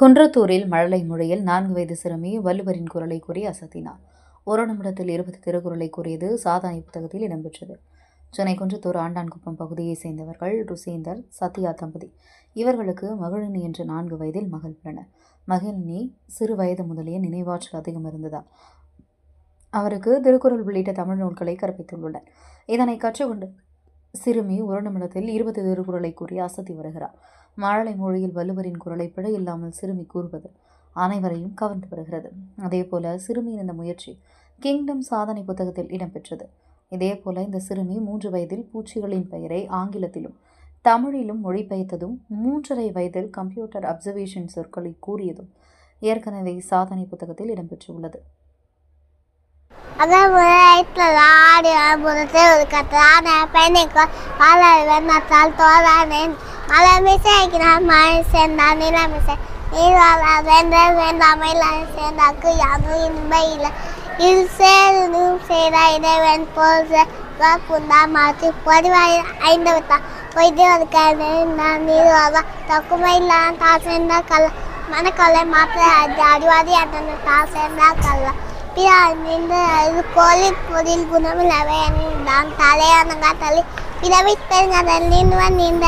குன்றத்தூரில் மழலை மொழியில் நான்கு வயது சிறுமி வள்ளுவரின் குரலை கூறி அசத்தினார். ஒரு நிமிடத்தில் இருபது திருக்குறளை கூறியது சாதனை புத்தகத்தில் இடம்பெற்றது. சென்னை குன்றத்தூர் ஆண்டான்குப்பம் பகுதியைச் சேர்ந்தவர்கள் ருசேந்தர் சத்யா தம்பதி. இவர்களுக்கு மகிழினி என்ற நான்கு வயதில் மகள் உள்ளனர் மகிழினி சிறு வயது முதலே நினைவாற்றல் அதிகம் இருந்ததால் அவருக்கு திருக்குறள் உள்ளிட்ட தமிழ் நூல்களை கற்பித்துள்ளனர். இதனை கற்றுக்கொண்டு சிறுமி ஒரு நிமிடத்தில் இருபது திருக்குறளை கூறி அசத்தி வருகிறார். மழலை மொழியில் வள்ளுவரின் குரலை பிழை இல்லாமல் சிறுமி கூறுவது அனைவரையும் கவர்ந்து வருகிறது. அதேபோல சிறுமியின் இந்த முயற்சி கிங்டம் சாதனை புத்தகத்தில் இடம்பெற்றது. இதே போல இந்த சிறுமி மூன்று வயதில் பூச்சிகளின் பெயரை ஆங்கிலத்திலும் தமிழிலும் மொழிபெயர்த்ததும் மூன்றரை வயதில் கம்ப்யூட்டர் அப்சர்வேஷன் சொற்களை கூறியதும் ஏற்கனவே சாதனை புத்தகத்தில் இடம்பெற்றுள்ளது. அதான் வயிற்றுல ஆடி புறத்து ஒரு கத்தான பெண்ணுக்கு மழை வெண்ணத்தால் தோறானேன் மழை மிசைக்கிறான் மழை சேர்ந்தான் நில மிசை. நீராள வேண்டாம் வேண்டாமையில் சேர்ந்தாக்கு யாரும் இன்பை இல்லை இது சேரும் செய்த இறைவன் போல் குந்தா மாற்றி பொதுவாய் ஐந்து விட்டான் பொய்து ஒரு நான் நீராளா தக்குமையில் தான் சேர்ந்தா கல்ல. மனக்கொலை மாற்ற அடிவாதி அந்த தான் சேர்ந்தா கல்ல. பிறந்த அது கோழி பொருள் குணமில்லவே தான் தலையானங்க தலை பிறவி பெருங்கடல் நின்றுவன் நீண்ட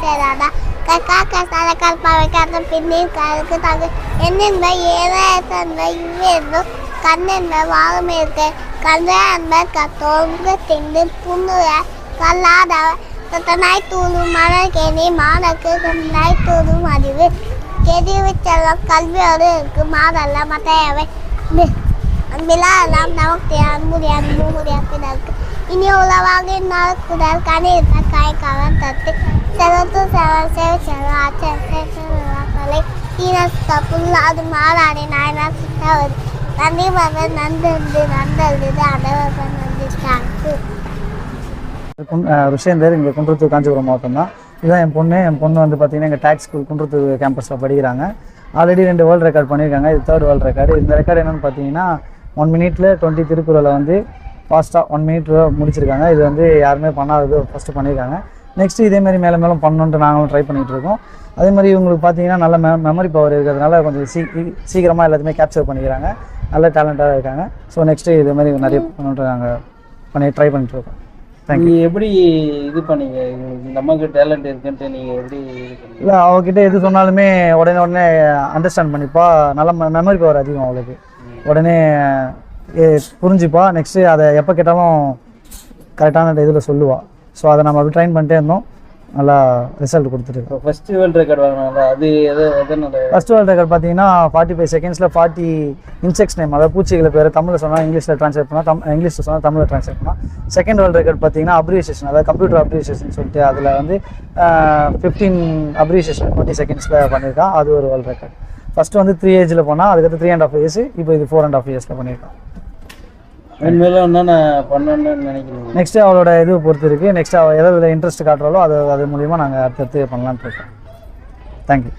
சேராதா. கக்கா கசால கற்பாவை காத்த பின்னின் கருக்கு தகு என்னென்ப ஏற தந்த கண்ணென்ப வாழும் இருக்க கந்த அன்ப கத்தோங்க திண்டு புண்ணுற கல்லாத தத்தனாய் தூளும் மலர் கேணி மாதக்கு கண்ணாய் தூளும் அறிவு. கெதிவு செல்வம் கல்வியோடு இருக்கு மாதல்ல மத்தையவை. அன்பிலாம் நமக்கு அன்புடைய அன்பு முடியாதற்கு இனி உலவாக என்னால் குடல் கணித காய்காலம் தத்து. செலத்து செவ சேவ செவ ஆச்சலை ஈனஸ்த புல்லாது மாலாடி நாயனா சுத்தவது நன்றி மகன் நந்தந்து நந்தது அடவர்கள் நந்திட்டாங்க குன் அஹ் ருஷேந்தர் இங்கே குன்றத்தூர் காஞ்சிபுரம் மாவட்டம் தான் இதுதான் என் பொண்ணு. என் பொண்ணு வந்து பார்த்தீங்கன்னா எங்கள் டேக்ஸ் ஸ்கூல் குன்றத்தூர் கேம்பஸில் படிக்கிறாங்க. ஆல்ரெடி ரெண்டு வேர்ல்டு ரெக்கார்ட் பண்ணியிருக்காங்க. இது தேர்ட் வேர்ல்டு ரெக்கார்டு இந்த ரெக்கார்டு என்னென்னு பார்த்தீங்கன்னா ஒன் மினிட்ல டுவெண்ட்டி திருக்குறளை வந்து ஃபாஸ்ட்டாக ஒன் மினிட் முடிச்சிருக்காங்க. இது வந்து யாருமே பண்ணாதது ஃபஸ்ட்டு பண்ணியிருக்காங்க நெக்ஸ்ட்டு இதேமாதிரி மேலே மேலும் பண்ணணுன்ட்டு நாங்களும் ட்ரை பண்ணிகிட்டு இருக்கோம். அதே மாதிரி இவங்களுக்கு பார்த்தீங்கன்னா நல்ல மெ மெமரி பவர் இருக்கிறதுனால கொஞ்சம் சீ சீக்கிரமாக எல்லாத்தையுமே கேப்சர் பண்ணிக்கிறாங்க. நல்ல டேலண்ட்டாக இருக்காங்க. ஸோ நெக்ஸ்ட்டு இதே மாதிரி நிறைய பண்ணணுன்ட்டு நாங்கள் பண்ணி ட்ரை பண்ணிட்டு இருக்கோம். தேங்க்யூ எப்படி இது பண்ணீங்க? அம்மாவுக்கு டேலண்ட் இருக்குன்ட்டு நீங்க எப்படி இல்லை அவகிட்ட எது சொன்னாலுமே உடனே உடனே அண்டர்ஸ்டாண்ட் பண்ணிப்பா. நல்ல மெமரி பவர் அதிகம் அவளுக்கு. உடனே புரிஞ்சுப்பா நெக்ஸ்ட்டு அதை எப்போ கேட்டாலும் கரெக்டான இதில் சொல்லுவா. ஸோ அதை நம்ம அப்படி ட்ரைன் பண்ணிட்டே இருந்தோம். நல்லா ரிசல்ட் கொடுத்துருக்கு ஃபர்ஸ்ட் வேர்ல்ட் ரெக்கார்ட் வாங்கினாங்க அது எது எதனால ஃபர்ஸ்ட் வேர்ல்ட் ரெக்கார்ட் பார்த்தீங்கன்னா ஃபார்ட்டி ஃபைவ் செகண்ட்ஸில் ஃபார்ட்டி இன்செக்ட்ஸ் நேம் அதாவது பூச்சிகளை பேர் தமிழில் சொன்னால் இங்கிலீஷில் ட்ரான்ஸ்லேட் பண்ணால் தம் இங்கிலீஷில் சொன்னால் தமிழில் ட்ரான்ஸ்லேட் பண்ணால் செகண்ட் வேர்ல்ட் ரெக்கார்ட் பார்த்தீங்கன்னா அப்ரிசியேஷன் அதாவது கம்ப்யூட்டர் அப்ரிசியேஷன் சொல்லிட்டு அதில் வந்து ஃபிஃப்டீன் அப்ரிசியேஷன் டுவெண்ட்டி செகண்ட்ஸில் பண்ணியிருக்கான் அது ஒரு வேர்ல்ட் ரெக்கார்ட் ஃபஸ்ட்டு வந்து த்ரீ ஏஜில் போனால் அதுக்கடுத்து த்ரீ அண்ட் ஆஃப் இயர்ஸ் இப்போ இது ஃபோர் அண்ட் ஆஃப் இயர்ஸில் பண்ணியிருக்கான் இனிமேலும் என்னென்ன பண்ணணும்னு நினைக்கிறீங்க? நெக்ஸ்ட்டு அவளோட இது பொறுத்து இருக்குது நெக்ஸ்ட் அவள் எதில் இன்ட்ரெஸ்ட் காட்டுறாலோ அது அது மூலிமா நாங்கள் அடுத்தடுத்து பண்ணலான்ட்டு இருக்கோம். தேங்க்யூ